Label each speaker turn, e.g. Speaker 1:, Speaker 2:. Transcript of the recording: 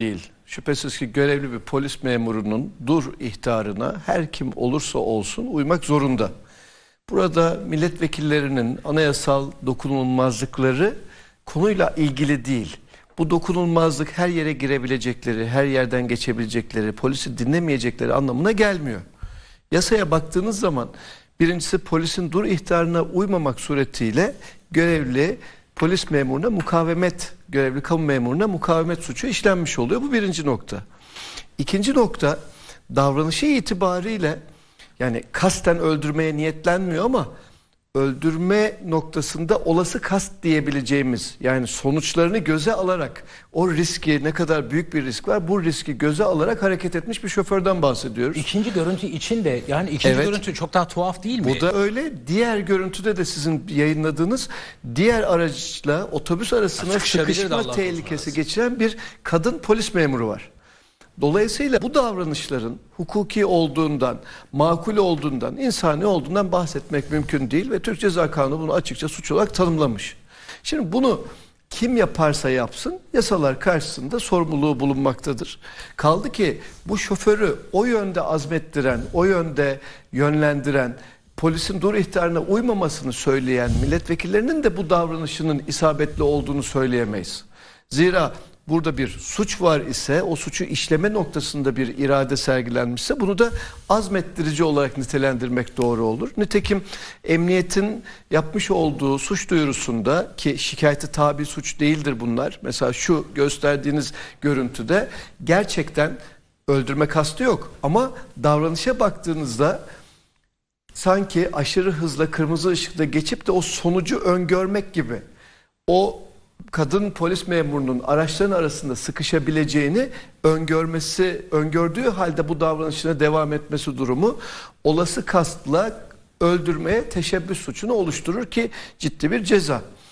Speaker 1: Değil. Şüphesiz ki görevli bir polis memurunun dur ihtarına her kim olursa olsun uymak zorunda. Burada milletvekillerinin anayasal dokunulmazlıkları konuyla ilgili değil. Bu dokunulmazlık her yere girebilecekleri, her yerden geçebilecekleri, polisi dinlemeyecekleri anlamına gelmiyor. Yasaya baktığınız zaman birincisi polisin dur ihtarına uymamak suretiyle görevli polis memuruna mukavemet, görevli kamu memuruna mukavemet suçu işlenmiş oluyor. Bu birinci nokta. İkinci nokta davranışı itibariyle yani kasten öldürmeye niyetlenmiyor ama öldürme noktasında olası kast diyebileceğimiz yani sonuçlarını göze alarak o riski ne kadar büyük bir risk var bu riski göze alarak hareket etmiş bir şoförden bahsediyoruz.
Speaker 2: İkinci görüntü için de yani ikinci
Speaker 1: Evet.
Speaker 2: görüntü çok daha tuhaf değil mi?
Speaker 1: Bu da öyle. Diğer görüntüde de sizin yayınladığınız diğer araçla otobüs arasına sıkışma tehlikesi geçiren bir kadın polis memuru var. Dolayısıyla bu davranışların hukuki olduğundan, makul olduğundan, insani olduğundan bahsetmek mümkün değil ve Türk Ceza Kanunu bunu açıkça suç olarak tanımlamış. Şimdi bunu kim yaparsa yapsın yasalar karşısında sorumluluğu bulunmaktadır. Kaldı ki bu şoförü o yönde azmettiren, o yönde yönlendiren, polisin dur ihtarına uymamasını söyleyen milletvekillerinin de bu davranışının isabetli olduğunu söyleyemeyiz. Zira burada bir suç var ise o suçu işleme noktasında bir irade sergilenmişse bunu da azmettirici olarak nitelendirmek doğru olur. Nitekim emniyetin yapmış olduğu suç duyurusunda ki şikayete tabi suç değildir bunlar. Mesela şu gösterdiğiniz görüntüde gerçekten öldürme kastı yok ama davranışa baktığınızda sanki aşırı hızla kırmızı ışıkta geçip de o sonucu öngörmek gibi o kadın polis memurunun araçların arasında sıkışabileceğini öngörmesi, öngördüğü halde bu davranışına devam etmesi durumu olası kastla öldürmeye teşebbüs suçunu oluşturur ki ciddi bir ceza.